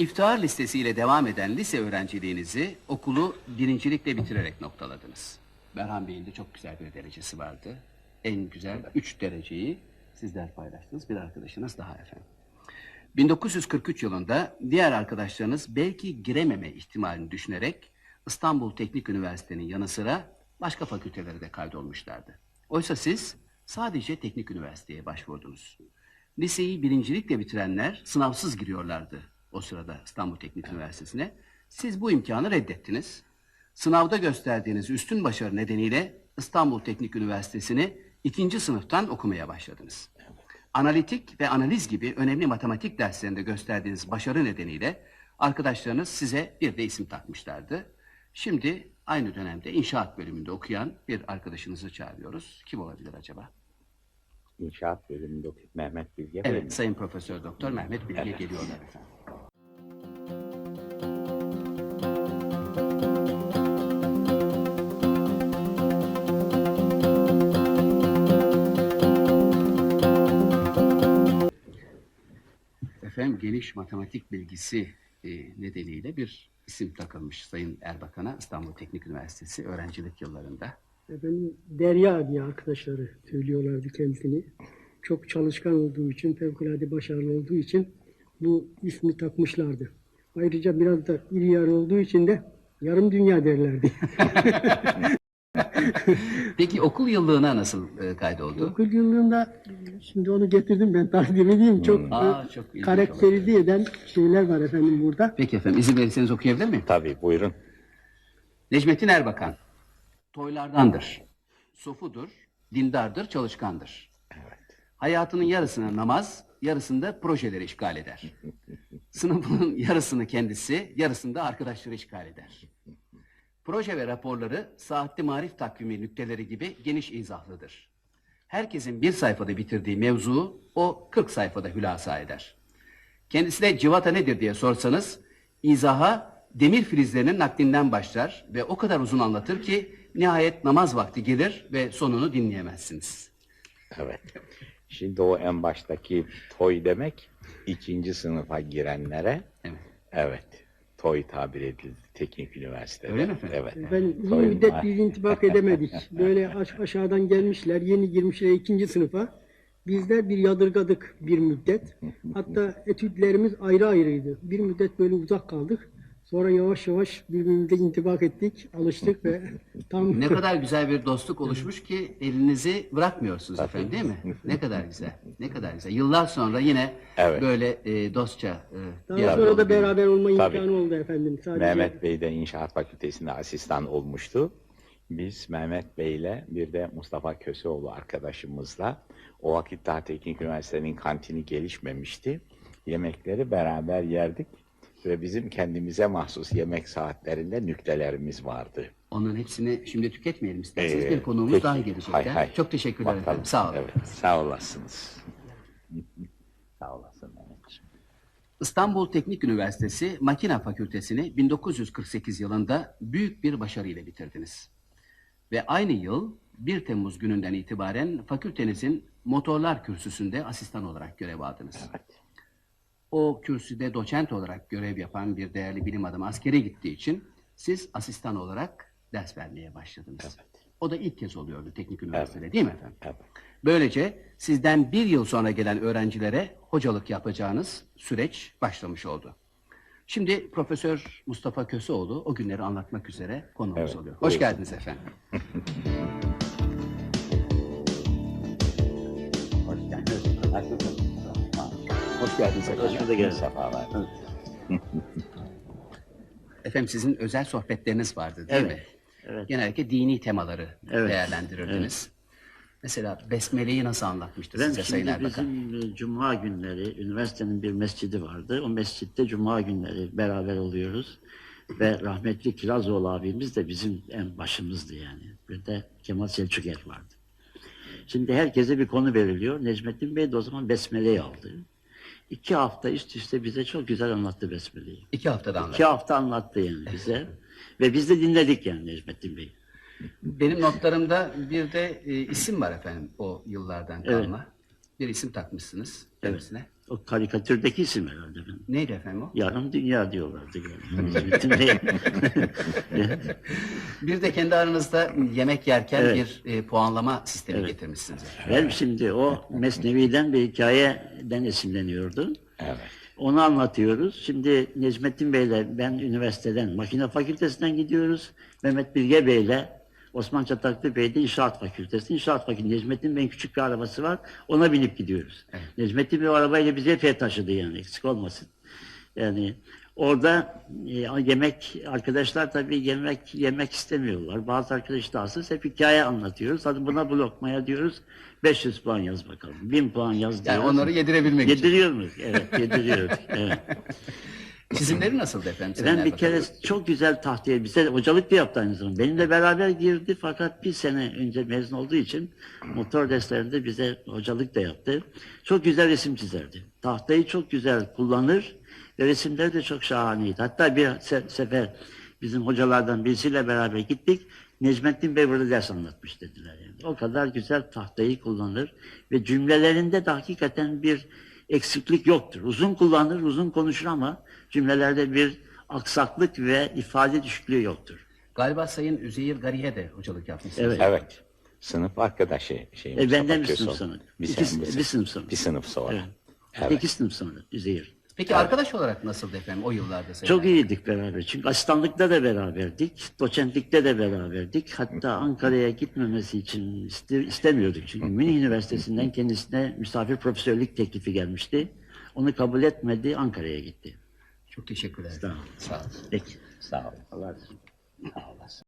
İftihar listesiyle devam eden lise öğrenciliğinizi okulu birincilikle bitirerek noktaladınız. Berhan Bey'in de çok güzel bir derecesi vardı. En güzel üç dereceyi sizler paylaştınız. Bir arkadaşınız daha efendim. 1943 yılında diğer arkadaşlarınız belki girememe ihtimalini düşünerek İstanbul Teknik Üniversitesi'nin yanı sıra başka fakültelere de kaydolmuşlardı. Oysa siz sadece Teknik Üniversitesi'ye başvurdunuz. Liseyi birincilikle bitirenler sınavsız giriyorlardı o sırada İstanbul Teknik Üniversitesi'ne. Siz bu imkanı reddettiniz. Sınavda gösterdiğiniz üstün başarı nedeniyle İstanbul Teknik Üniversitesi'ni ikinci sınıftan okumaya başladınız. Analitik ve analiz gibi önemli matematik derslerinde gösterdiğiniz başarı nedeniyle arkadaşlarınız size bir de isim takmışlardı. Şimdi aynı dönemde inşaat bölümünde okuyan bir arkadaşınızı çağırıyoruz. Kim olabilir acaba? İnşaat bölümünde Mehmet Bilge Bey mi? Evet, Sayın Profesör Doktor Mehmet Bilge geliyorlar efendim. Geniş matematik bilgisi e, nedeniyle bir isim takılmış Sayın Erbakan'a İstanbul Teknik Üniversitesi öğrencilik yıllarında. Efendim Derya diye arkadaşları söylüyorlardı kendisini. Çok çalışkan olduğu için, fevkalade başarılı olduğu için bu ismi takmışlardı. Ayrıca biraz da iri yarı olduğu için de yarım dünya derlerdi. Peki okul yıllığına nasıl e, kaydoldu? Okul yıllığında şimdi onu getirdim ben takdim edeyim. Çok Aa, e, çok ilginç karakterize eden şeyler var efendim burada. Peki efendim izin verirseniz okuyabilir miyim? Tabii buyurun. Necmettin Erbakan. Toylardandır. Sofudur, dindardır, çalışkandır. Hayatının yarısını namaz, yarısında projeleri işgal eder. Sınıfının yarısını kendisi, yarısını da arkadaşları işgal eder. Proje ve raporları saatli marif takvimi nükteleri gibi geniş izahlıdır. Herkesin bir sayfada bitirdiği mevzu o 40 sayfada hülasa eder. Kendisine civata nedir diye sorsanız izaha demir filizlerinin naklinden başlar ve o kadar uzun anlatır ki nihayet namaz vakti gelir ve sonunu dinleyemezsiniz. Evet. Şimdi o en baştaki toy demek ikinci sınıfa girenlere Evet. evet toy tabir edildi teknik üniversitede. Öyle mi efendim? Evet. Ben uzun Toyun müddet var. biz intibak edemedik. Böyle aş- aşağıdan gelmişler, yeni girmişler ikinci sınıfa. Bizler bir yadırgadık bir müddet. Hatta etütlerimiz ayrı ayrıydı. Bir müddet böyle uzak kaldık. Sonra yavaş yavaş birbirimize intibak ettik, alıştık ve tam Ne kadar güzel bir dostluk oluşmuş ki elinizi bırakmıyorsunuz efendim değil mi? Ne kadar güzel. Ne kadar güzel. Yıllar sonra yine Evet. böyle e, dostça e, daha sonra da beraber olma Tabii. imkanı oldu efendim. Sadece Mehmet Bey de İnşaat Fakültesi'nde asistan olmuştu. Biz Mehmet Bey ile bir de Mustafa Köseoğlu arkadaşımızla o vakit daha Teknik Üniversitenin kantini gelişmemişti. Yemekleri beraber yerdik ve bizim kendimize mahsus yemek saatlerinde nüktelerimiz vardı. Onun hepsini şimdi tüketmeyelim isterseniz. Ee, bir konuğumuz peki. daha gelecek. Hay hay. Çok teşekkürler Bakalım. efendim. Sağ olun. Evet, sağ olasınız. sağ olasın Mehmetciğim. İstanbul Teknik Üniversitesi Makina Fakültesini 1948 yılında büyük bir başarıyla bitirdiniz. Ve aynı yıl 1 Temmuz gününden itibaren fakültenizin motorlar kürsüsünde asistan olarak görev aldınız. Evet. O kürsüde doçent olarak görev yapan bir değerli bilim adamı askere gittiği için siz asistan olarak ders vermeye başladınız. O da ilk kez oluyordu teknik üniversitede değil mi efendim? Evet. Böylece sizden bir yıl sonra gelen öğrencilere hocalık yapacağınız süreç başlamış oldu. Şimdi Profesör Mustafa Köseoğlu o günleri anlatmak üzere konuğumuz Evet, oluyor. Hoş buyurun. geldiniz efendim. Hoş geldiniz. Hoş geldiniz efendim. Hoş bulduk. Sefalar. Efendim sizin özel sohbetleriniz vardı değil Evet, mi? evet. Genellikle dini temaları Evet, değerlendirirdiniz. Mesela Besmele'yi nasıl anlatmıştı Ben size Sayın şimdi Erbakan? bizim e, cuma günleri üniversitenin bir mescidi vardı. O mescitte cuma günleri beraber oluyoruz. Ve rahmetli Kirazoğlu abimiz de bizim en başımızdı yani. Bir de Kemal Selçuker vardı. Şimdi herkese bir konu veriliyor. Necmettin Bey de o zaman Besmele'yi aldı. İki hafta üst üste bize çok güzel anlattı Besmele'yi. İki haftada anlattı. İki hafta anlattı yani bize. Ve biz de dinledik yani Necmettin Bey'i. Benim notlarımda bir de e, isim var efendim o yıllardan Evet. kalma. Bir isim takmışsınız kendisine. O karikatürdeki isim herhalde. benim. Neydi efendim o? Yarım dünya diyorlardı. Yani. Bir de kendi aranızda yemek yerken Evet. bir e, puanlama sistemi getirmişsiniz. ben şimdi o Mesnevi'den bir hikayeden esinleniyordu. Evet. Onu anlatıyoruz. Şimdi Necmettin Bey'le ben üniversiteden, makine fakültesinden gidiyoruz. Mehmet Bilge Bey'le Osman Çataklı Bey de İnşaat Fakültesi. İnşaat Fakültesi. Necmettin Bey'in küçük bir arabası var. Ona binip gidiyoruz. Necmettin Bey o arabayla bizi epey taşıdı yani eksik olmasın. Yani orada e, yemek arkadaşlar tabii yemek yemek istemiyorlar. Bazı arkadaş dahsız hep hikaye anlatıyoruz. Hadi buna bu lokmaya diyoruz. 500 puan yaz bakalım. 1000 puan yaz Yani diyoruz. onları yedirebilmek için. Yediriyor muyuz? Evet, yediriyoruz. Evet. Çizimleri nasıldı efendim? Ben bir kere çok güzel tahtaya, bize hocalık da yaptı aynı zamanda. Benimle beraber girdi fakat bir sene önce mezun olduğu için motor derslerinde bize hocalık da yaptı. Çok güzel resim çizerdi. Tahtayı çok güzel kullanır ve resimleri de çok şahaneydi. Hatta bir se- sefer bizim hocalardan birisiyle beraber gittik. Necmettin Bey burada ders anlatmış dediler. Yani. O kadar güzel tahtayı kullanır ve cümlelerinde de hakikaten bir eksiklik yoktur. Uzun kullanır, uzun konuşur ama cümlelerde bir aksaklık ve ifade düşüklüğü yoktur. Galiba Sayın Üzeyir Gari'ye de hocalık yapmışsınız. Evet. Evet. Sınıf arkadaşı şey E, Mustafa benden bir sınıf sonra. Bir, bir sınıf sonra. Bir sınıf sonra. Evet. Evet. İki sınıf sonra Üzeyir. Peki arkadaş olarak nasıldı efendim o yıllarda Sayın Çok iyiydik beraber. Çünkü asistanlıkta da beraberdik. Doçentlikte de beraberdik. Hatta Ankara'ya gitmemesi için iste- istemiyorduk. Çünkü Münih Üniversitesi'nden kendisine misafir profesörlük teklifi gelmişti. Onu kabul etmedi, Ankara'ya gitti. Çok teşekkürler. Sağ olun. Sağ olun. Peki. Sağ olun. Allah razı olsun. Sağ olasın.